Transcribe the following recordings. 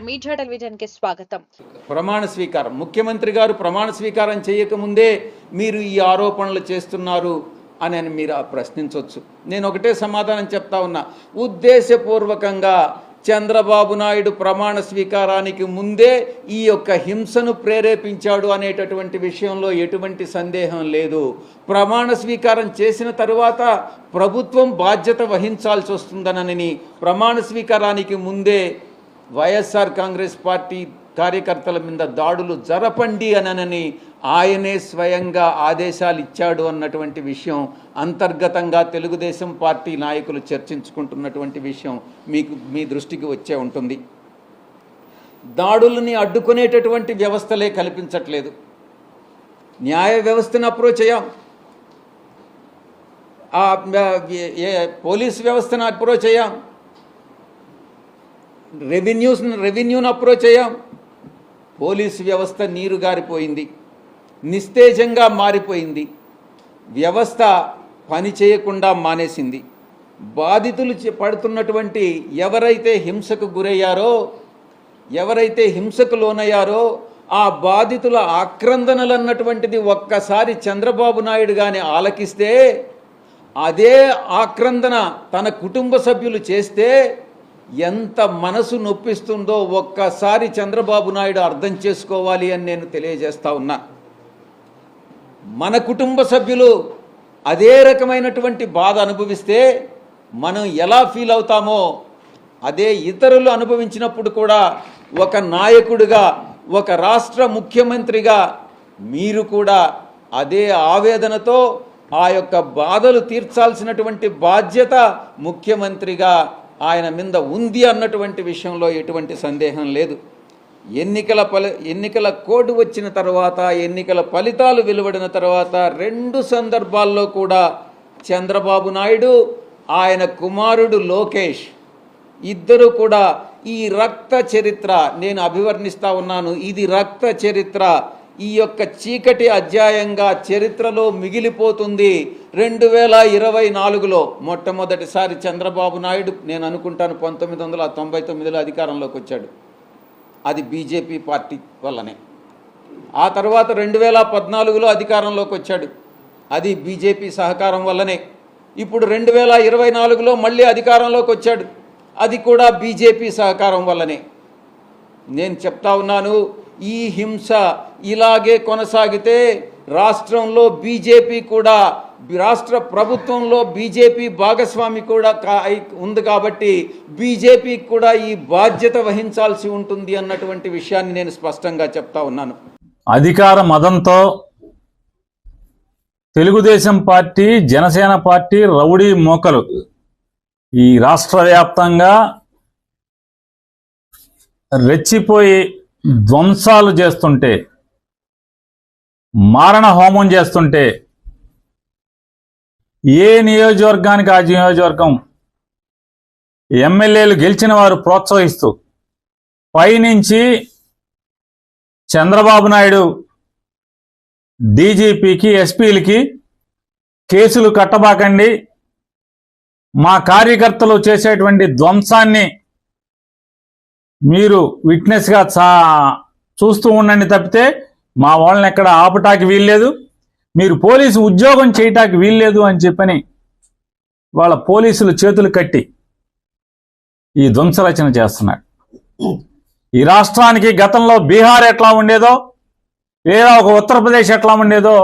నమస్కారం మీడియా టెలివిజన్కి స్వాగతం. ప్రమాణ స్వీకారం. ముఖ్యమంత్రి గారు ప్రమాణ స్వీకారం చేయకముందే మీరు ఈ ఆరోపణలు చేస్తున్నారు అని అని మీరు ఆ ప్రశ్నించవచ్చు నేను ఒకటే సమాధానం చెప్తా ఉన్నా. ఉద్దేశపూర్వకంగా చంద్రబాబు నాయుడు ప్రమాణ స్వీకారానికి ముందే ఈ యొక్క హింసను ప్రేరేపించాడు అనేటటువంటి విషయంలో ఎటువంటి సందేహం లేదు. ప్రమాణ స్వీకారం చేసిన తరువాత ప్రభుత్వం బాధ్యత వహించాల్సి వస్తుందనని ప్రమాణ స్వీకారానికి ముందే వైఎస్ఆర్ కాంగ్రెస్ పార్టీ కార్యకర్తల మీద దాడులు జరపండి అనని ఆయనే స్వయంగా ఆదేశాలు ఇచ్చాడు అన్నటువంటి విషయం అంతర్గతంగా తెలుగుదేశం పార్టీ నాయకులు చర్చించుకుంటున్నటువంటి విషయం మీకు మీ దృష్టికి వచ్చే ఉంటుంది. దాడులని అడ్డుకునేటటువంటి వ్యవస్థలే కల్పించట్లేదు. న్యాయ వ్యవస్థను అప్రోచ్ అయ్యాం. ఆ, పోలీస్ వ్యవస్థను అప్రోచ్ అయ్యాం. రెవెన్యూస్ రెవెన్యూను అప్రోచ్ అయ్యాం. పోలీసు వ్యవస్థ నీరు గారిపోయింది. నిస్తేజంగా మారిపోయింది. వ్యవస్థ పని చేయకుండా మానేసింది. బాధితులు చే- పడుతున్నటువంటి ఎవరైతే హింసకు గురయ్యారో ఎవరైతే హింసకు లోనయ్యారో ఆ బాధితుల ఆక్రందనలు అన్నటువంటిది ఒక్కసారి చంద్రబాబు నాయుడు కానీ ఆలకిస్తే అదే ఆక్రందన తన కుటుంబ సభ్యులు చేస్తే ఎంత మనసు నొప్పిస్తుందో ఒక్కసారి చంద్రబాబు నాయుడు అర్థం చేసుకోవాలి అని నేను తెలియజేస్తా ఉన్నా. మన కుటుంబ సభ్యులు అదే రకమైనటువంటి బాధ అనుభవిస్తే మనం ఎలా ఫీల్ అవుతామో అదే ఇతరులు అనుభవించినప్పుడు కూడా ఒక నాయకుడిగా ఒక రాష్ట్ర ముఖ్యమంత్రిగా మీరు కూడా అదే ఆవేదనతో ఆ యొక్క బాధలు తీర్చాల్సినటువంటి బాధ్యత ముఖ్యమంత్రిగా ఆయన మీద ఉంది అన్నటువంటి విషయంలో ఎటువంటి సందేహం లేదు. ఎన్నికల ఫలి ఎన్నికల కోడ్ వచ్చిన తర్వాత ఎన్నికల ఫలితాలు వెలువడిన తర్వాత రెండు సందర్భాల్లో కూడా చంద్రబాబు నాయుడు ఆయన కుమారుడు లోకేష్ ఇద్దరు కూడా ఈ రక్త చరిత్ర నేను అభివర్ణిస్తా ఉన్నాను ఇది రక్త చరిత్ర ఈ యొక్క చీకటి అధ్యాయంగా చరిత్రలో మిగిలిపోతుంది. రెండు వేల ఇరవై నాలుగులో మొట్టమొదటిసారి చంద్రబాబు నాయుడు నేను అనుకుంటాను పంతొమ్మిది వందల తొంభై తొమ్మిదిలో అధికారంలోకి వచ్చాడు. అది బీజేపీ పార్టీ వల్లనే. ఆ తర్వాత రెండు వేల పద్నాలుగులో అధికారంలోకి వచ్చాడు. అది బీజేపీ సహకారం వల్లనే. ఇప్పుడు రెండు వేల ఇరవై నాలుగులో మళ్ళీ అధికారంలోకి వచ్చాడు. అది కూడా బీజేపీ సహకారం వల్లనే. నేను చెప్తా ఉన్నాను ఈ హింస ఇలాగే కొనసాగితే రాష్ట్రంలో బీజేపీ కూడా రాష్ట్ర ప్రభుత్వంలో బీజేపీ భాగస్వామి కూడా కా- ఉంది కాబట్టి బీజేపీకి కూడా ఈ బాధ్యత వహించాల్సి ఉంటుంది అన్నటువంటి విషయాన్ని నేను స్పష్టంగా చెప్తా ఉన్నాను. అధికార మదంతో Telugu Desam party Janasena party rowdy మోకలు. ఈ రాష్ట్ర వ్యాప్తంగా రెచ్చిపోయి ధ్వంసాలు చేస్తుంటే మారణ హోమం చేస్తుంటే ఏ నియోజకవర్గానికి ఆ నియోజకవర్గం ఎమ్మెల్యేలు గెలిచిన వారు ప్రోత్సహిస్తూ పైనుంచి చంద్రబాబు నాయుడు డీజీపీకి ఎస్పీలకి కేసులు కట్టబాకండి. మా కార్యకర్తలు చేసేటువంటి ధ్వంసాన్ని మీరు విట్నెస్గా చా చూస్తూ ఉండండి తప్పితే మా వాళ్ళని ఎక్కడ ఆపటానికి వీల్లేదు. మీరు పోలీసు ఉద్యోగం చేయటానికి వీల్లేదు అని చెప్పని వాళ్ళ పోలీసులు చేతులు కట్టి ఈ ధ్వంసరచన చేస్తున్నాడు ఈ రాష్ట్రానికి గతంలో బీహార్ ఎట్లా ఉండేదో లేదా ఒక ఉత్తరప్రదేశ్ ఎట్లా ఉండేదో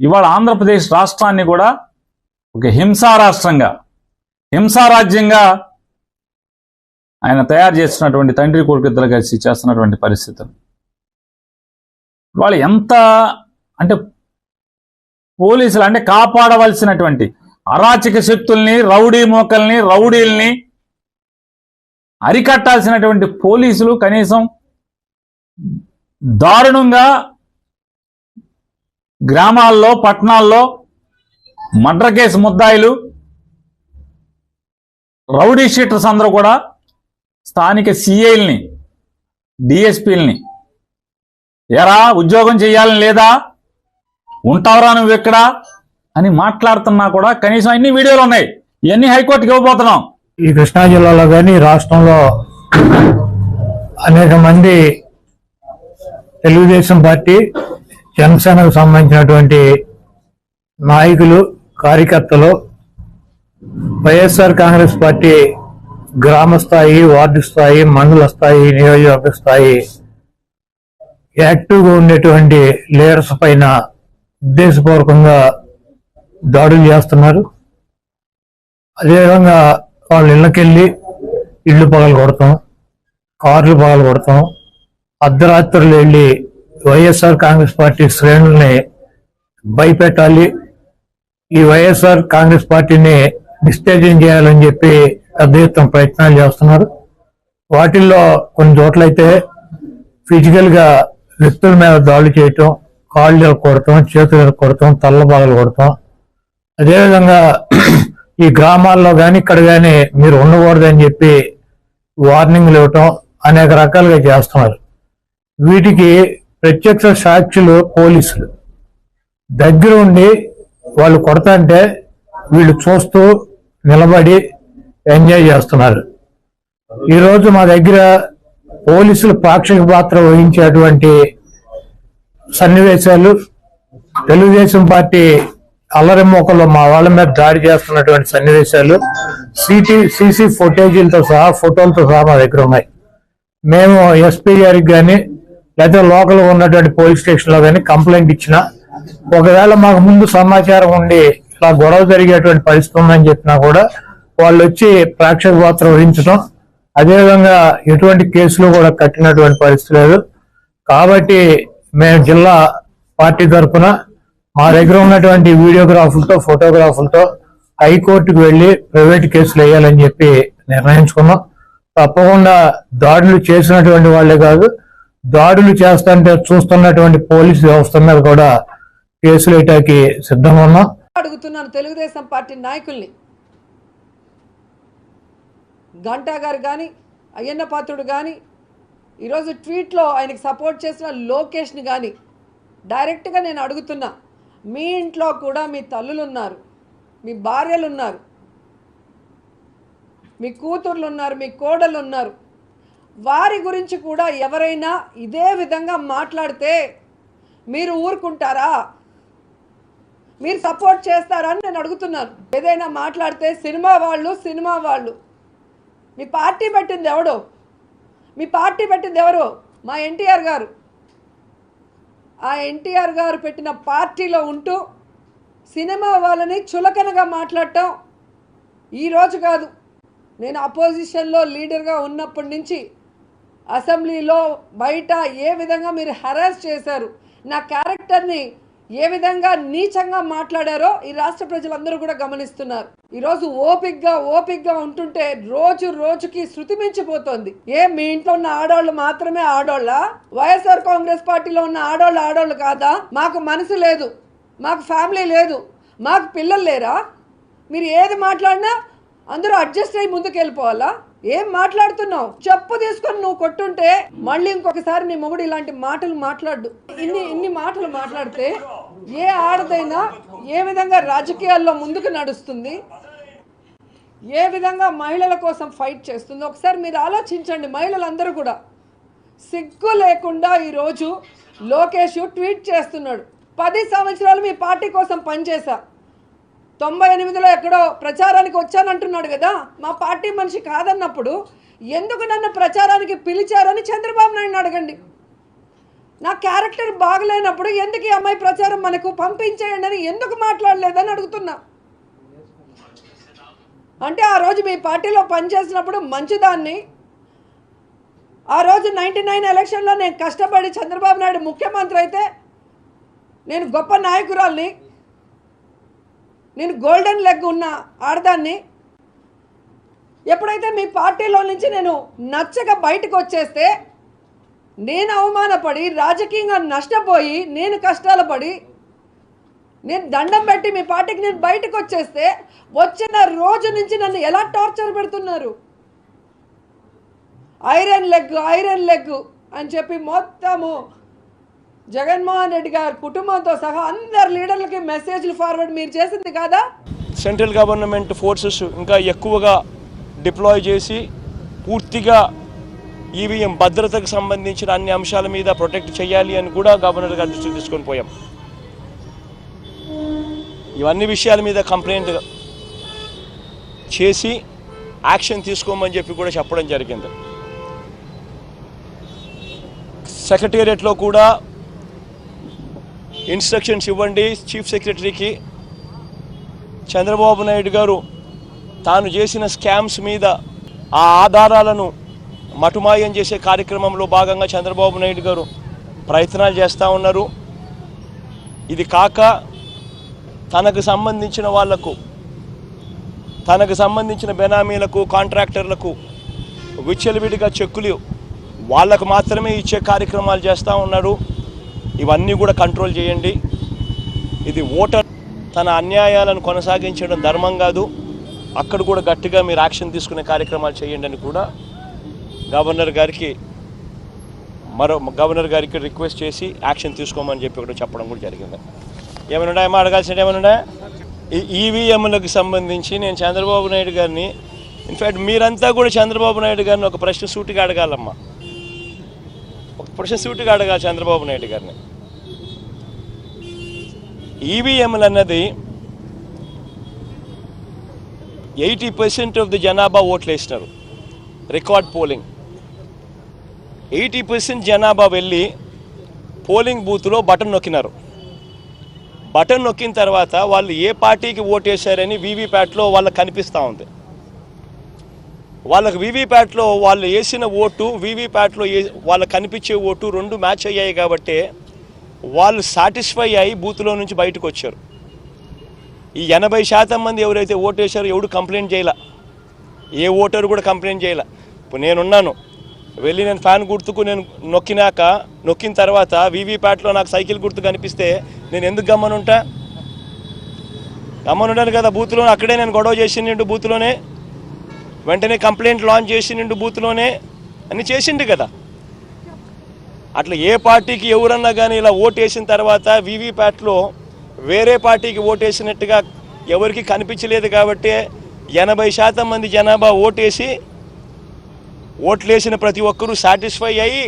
ఇవాళ ఆంధ్రప్రదేశ్ రాష్ట్రాన్ని కూడా ఒక హింసా రాష్ట్రంగా హింసారాజ్యంగా ఆయన తయారు చేస్తున్నటువంటి తండ్రి కొడుకు ఇద్దరు కలిసి చేస్తున్నటువంటి పరిస్థితులు. వాళ్ళు ఎంత అంటే పోలీసులు అంటే కాపాడవలసినటువంటి అరాచక శక్తుల్ని రౌడీ మోకల్ని రౌడీల్ని అరికట్టాల్సినటువంటి పోలీసులు కనీసం దారుణంగా గ్రామాల్లో పట్టణాల్లో మడ్ర కేసు ముద్దాయిలు రౌడీ షీటర్స్ అందరూ కూడా స్థానిక సిఐల్ని డిఎస్పీల్ని ఎరా ఉద్యోగం చేయాలని లేదా? ఉంటావురా నువ్వు ఎక్కడ? అని మాట్లాడుతున్నా కూడా కనీసం అన్ని వీడియోలు ఉన్నాయి. ఇవన్నీ హైకోర్టుకి ఇవ్వబోతున్నాం. ఈ కృష్ణా జిల్లాలో కానీ రాష్ట్రంలో అనేక మంది తెలుగుదేశం పార్టీ జనసేనకు సంబంధించినటువంటి నాయకులు కార్యకర్తలు వైఎస్ఆర్ కాంగ్రెస్ పార్టీ గ్రామ స్థాయి వార్డు స్థాయి మండల స్థాయి నియోజకవర్గ స్థాయి యాక్టివ్గా ఉండేటువంటి లీడర్స్ పైన ఉద్దేశపూర్వకంగా దాడులు చేస్తున్నారు. అదేవిధంగా వాళ్ళ ఇళ్ళకెళ్ళి ఇళ్ళు పగలు కొడతాం కార్లు పగలు కొడతాం అర్ధరాత్రులు వెళ్ళి వైఎస్ఆర్ కాంగ్రెస్ పార్టీ శ్రేణుల్ని భయపెట్టాలి ఈ వైఎస్ఆర్ కాంగ్రెస్ పార్టీని నిస్తేజం చేయాలని చెప్పి పెద్ద ఎత్తున ప్రయత్నాలు చేస్తున్నారు. వాటిల్లో కొన్ని చోట్లయితే ఫిజికల్గా వ్యక్తుల మీద దాడులు చేయటం కాళ్ళు కొడతాం చేతులు కొడతాం తల్ల బాగలు కొడతాం. అదేవిధంగా ఈ గ్రామాల్లో కానీ ఇక్కడ కానీ మీరు ఉండకూడదని చెప్పి వార్నింగ్లు ఇవ్వటం అనేక రకాలుగా చేస్తున్నారు. వీటికి ప్రత్యక్ష సాక్షులు పోలీసులు. దగ్గర ఉండి వాళ్ళు కొడతాంటే వీళ్ళు చూస్తూ నిలబడి ఎంజాయ్ చేస్తున్నారు. ఈరోజు మా దగ్గర పోలీసులు పాక్షిక పాత్ర వహించేటువంటి సన్నివేశాలు తెలుగుదేశం పార్టీ అల్లరిమోకలో మా వాళ్ళ మీద దాడి చేస్తున్నటువంటి సన్నివేశాలు సిటీ సీసీ ఫుటేజీలతో సహా ఫోటోలతో సహా మా దగ్గర ఉన్నాయి. మేము ఎస్పీ గారికి కానీ లేదా లోకల్ ఉన్నటువంటి పోలీస్ స్టేషన్లో కానీ కంప్లైంట్ ఇచ్చినా ఒకవేళ మాకు ముందు సమాచారం ఉండి ఇలా గొడవ జరిగేటువంటి పరిస్థితి ఉందని చెప్పినా కూడా వాళ్ళు వచ్చి ప్రేక్షక పాత్ర వహించడం అదేవిధంగా ఎటువంటి కేసులు కూడా కట్టినటువంటి పరిస్థితి లేదు. కాబట్టి మేము జిల్లా పార్టీ తరఫున మా దగ్గర ఉన్నటువంటి వీడియోగ్రాఫులతో ఫోటోగ్రాఫులతో హైకోర్టుకు వెళ్ళి ప్రైవేట్ కేసులు వేయాలని చెప్పి నిర్ణయించుకున్నాం. తప్పకుండా దాడులు చేసినటువంటి వాళ్ళే కాదు దాడులు చేస్తుంటే చూస్తున్నటువంటి పోలీసు వ్యవస్థ మీద కూడా కేసులు వేయటానికి సిద్ధంగా ఉన్నాం. అడుగుతున్నాను తెలుగుదేశం పార్టీ నాయకుల్ని. గంటా గారు కానీ అయ్యన్న పాత్రుడు కానీ ఈరోజు ట్వీట్లో ఆయనకి సపోర్ట్ చేసిన లోకేష్ని కానీ డైరెక్ట్గా నేను అడుగుతున్నా. మీ ఇంట్లో కూడా మీ తల్లులు ఉన్నారు మీ భార్యలు ఉన్నారు మీ కూతుర్లు ఉన్నారు మీ కోడలు ఉన్నారు వారి గురించి కూడా ఎవరైనా ఇదే విధంగా మాట్లాడితే మీరు ఊరుకుంటారా? మీరు సపోర్ట్ చేస్తారా అని నేను అడుగుతున్నాను. ఏదైనా మాట్లాడితే సినిమా వాళ్ళు సినిమా వాళ్ళు మీ పార్టీ పెట్టింది ఎవడు? మీ పార్టీ పెట్టింది ఎవరు? మా ఎన్టీఆర్ గారు. ఆ ఎన్టీఆర్ గారు పెట్టిన పార్టీలో ఉంటూ సినిమా వాళ్ళని చులకనగా మాట్లాడటం ఈరోజు కాదు. నేను అపోజిషన్లో లీడర్గా ఉన్నప్పటి నుంచి అసెంబ్లీలో బయట ఏ విధంగా మీరు హెరాస్ చేశారు? నా క్యారెక్టర్ని ఏ విధంగా నీచంగా మాట్లాడారో ఈ రాష్ట్ర ప్రజలందరూ కూడా గమనిస్తున్నారు. ఈరోజు ఓపిక్గా ఓపిక్గా ఉంటుంటే రోజు రోజుకి శృతి మించిపోతోంది. ఏ మీ ఇంట్లో ఉన్న ఆడవాళ్ళు మాత్రమే ఆడోళ్ళ? వైఎస్ఆర్ కాంగ్రెస్ పార్టీలో ఉన్న ఆడవాళ్ళు ఆడోళ్ళు కాదా? మాకు మనసు లేదు. మాకు ఫ్యామిలీ లేదు. మాకు పిల్లలు లేరా? మీరు ఏది మాట్లాడినా అందరూ అడ్జస్ట్ అయ్యి ముందుకు వెళ్ళిపోవాలా ఏం మాట్లాడుతున్నావు? చెప్పు తీసుకొని నువ్వు కొట్టుంటే మళ్ళీ ఇంకొకసారి నీ మొగుడు ఇలాంటి మాటలు మాట్లాడు ఇన్ని ఇన్ని మాటలు మాట్లాడితే ఏ ఆడదైనా ఏ విధంగా రాజకీయాల్లో ముందుకు నడుస్తుంది? ఏ విధంగా మహిళల కోసం ఫైట్ చేస్తుందో? ఒకసారి మీరు ఆలోచించండి మహిళలందరూ కూడా. సిగ్గు లేకుండా ఈరోజు లోకేష్ ట్వీట్ చేస్తున్నాడు. పది సంవత్సరాలు మీ పార్టీ కోసం పనిచేశా. తొంభై ఎనిమిదిలో ఎక్కడో ప్రచారానికి వచ్చానంటున్నాడు కదా. మా పార్టీ మనిషి కాదన్నప్పుడు ఎందుకు నన్ను ప్రచారానికి పిలిచారని చంద్రబాబు నాయుడు అడగండి. నా క్యారెక్టర్ బాగలేనప్పుడు ఎందుకు ఈ అమ్మాయి ప్రచారం మనకు పంపించేయండి అని ఎందుకు మాట్లాడలేదని అడుగుతున్నా. అంటే ఆ రోజు మీ పార్టీలో పనిచేసినప్పుడు మంచిదాన్ని. ఆ రోజు నైంటీ నైన్ ఎలక్షన్లో నేను కష్టపడి చంద్రబాబు నాయుడు ముఖ్యమంత్రి అయితే నేను గొప్ప నాయకురాల్ని నేను గోల్డెన్ లెగ్ ఉన్న ఆడదాన్ని ఎప్పుడైతే మీ పార్టీలో నుంచి నేను నచ్చక బయటకు వచ్చేస్తే నేను అవమానపడి రాజకీయంగా నష్టపోయి నేను కష్టాలు పడి నేను దండం పెట్టి మీ పార్టీకి నేను బయటకు వచ్చేస్తే వచ్చిన రోజు నుంచి నన్ను ఎలా టార్చర్ పెడుతున్నారు? ఐరన్ లెగ్ ఐరన్ లెగ్ అని చెప్పి మొత్తము జగన్మోహన్ రెడ్డి గారి కుటుంబంతో సహా అందరు లీడర్లకి మెసేజ్లు ఫార్వర్డ్ మీరు చేసింది కాదా? సెంట్రల్ గవర్నమెంట్ ఫోర్సెస్ ఇంకా ఎక్కువగా డిప్లాయ్ చేసి పూర్తిగా ఈవీఎం భద్రతకు సంబంధించిన అన్ని అంశాల మీద ప్రొటెక్ట్ చేయాలి అని కూడా గవర్నర్ గారి దృష్టికి తీసుకొని పోయాం. ఇవన్నీ విషయాల మీద కంప్లైంట్ చేసి యాక్షన్ తీసుకోమని చెప్పి కూడా చెప్పడం జరిగింది. సెక్రటేరియట్లో కూడా ఇన్స్ట్రక్షన్స్ ఇవ్వండి. చీఫ్ సెక్రటరీకి చంద్రబాబు నాయుడు గారు తాను చేసిన స్కామ్స్ మీద ఆ ఆధారాలను మటుమాయం చేసే కార్యక్రమంలో భాగంగా చంద్రబాబు నాయుడు గారు ప్రయత్నాలు చేస్తూ ఉన్నారు. ఇది కాక తనకు సంబంధించిన వాళ్ళకు తనకు సంబంధించిన బెనామీలకు కాంట్రాక్టర్లకు విచ్చలవిడిగా చెక్కులు వాళ్ళకు మాత్రమే ఇచ్చే కార్యక్రమాలు చేస్తూ ఉన్నారు. ఇవన్నీ కూడా కంట్రోల్ చేయండి. ఇది ఓటర్ తన అన్యాయాలను కొనసాగించడం ధర్మం కాదు. అక్కడ కూడా గట్టిగా మీరు యాక్షన్ తీసుకునే కార్యక్రమాలు చేయండి అని కూడా గవర్నర్ గారికి మరో గవర్నర్ గారికి రిక్వెస్ట్ చేసి యాక్షన్ తీసుకోమని చెప్పి కూడా చెప్పడం కూడా జరిగింది. ఏమైనా ఉన్నాయా? ఏమో అడగాల్సిన ఏమైనా ఉన్నాయా? ఈ ఈవీఎంలకు సంబంధించి నేను చంద్రబాబు నాయుడు గారిని ఇన్ఫ్యాక్ట్ మీరంతా కూడా చంద్రబాబు నాయుడు గారిని ఒక ప్రశ్న సూటిగా అడగాలమ్మా. పురుష ప్రశ్న అడగాలి చంద్రబాబు నాయుడు గారిని. ఈవీఎంలు అన్నది ఎయిటీ పర్సెంట్ ఆఫ్ ది జనాభా ఓట్లు వేసినారు రికార్డ్ పోలింగ్. ఎయిటీ పర్సెంట్ జనాభా వెళ్ళి పోలింగ్ బూత్లో బటన్ నొక్కినారు. బటన్ నొక్కిన తర్వాత వాళ్ళు ఏ పార్టీకి ఓటేశారని వీవీప్యాట్లో వాళ్ళకి కనిపిస్తూ ఉంది. వాళ్ళకి వీవీప్యాట్లో వాళ్ళు వేసిన ఓటు వీవీప్యాట్లో వాళ్ళకి కనిపించే ఓటు రెండు మ్యాచ్ అయ్యాయి కాబట్టి వాళ్ళు సాటిస్ఫై అయ్యి బూత్లో నుంచి బయటకు వచ్చారు. ఈ ఎనభై శాతం మంది ఎవరైతే ఓటేశారో ఎవడు కంప్లైంట్ చేయలే? ఏ ఓటరు కూడా కంప్లైంట్ చేయలే? ఇప్పుడు నేనున్నాను. వెళ్ళి నేను ఫ్యాన్ గుర్తుకు నేను నొక్కినాక నొక్కిన తర్వాత వీవీప్యాట్లో నాకు సైకిల్ గుర్తు కనిపిస్తే నేను ఎందుకు గమ్మనుంటా? గమ్మనుంటాను కదా బూత్లో అక్కడే నేను గొడవ చేసి నిండు బూత్లోనే. వెంటనే కంప్లైంట్ లాంచ్ చేసిండు బూత్లోనే అన్ని చేసిండు కదా. అట్లా ఏ పార్టీకి ఎవరన్నా కానీ ఇలా ఓటేసిన తర్వాత వీవీప్యాట్లో వేరే పార్టీకి ఓటేసినట్టుగా ఎవరికి కనిపించలేదు కాబట్టి ఎనభై శాతం మంది జనాభా ఓటేసి ఓట్లేసిన ప్రతి ఒక్కరూ సాటిస్ఫై అయ్యి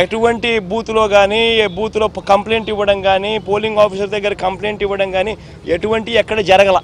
ఎటువంటి బూత్లో కానీ బూత్లో కంప్లైంట్ ఇవ్వడం కానీ పోలింగ్ ఆఫీసర్ దగ్గర కంప్లైంట్ ఇవ్వడం కానీ ఎటువంటి ఎక్కడ జరగల.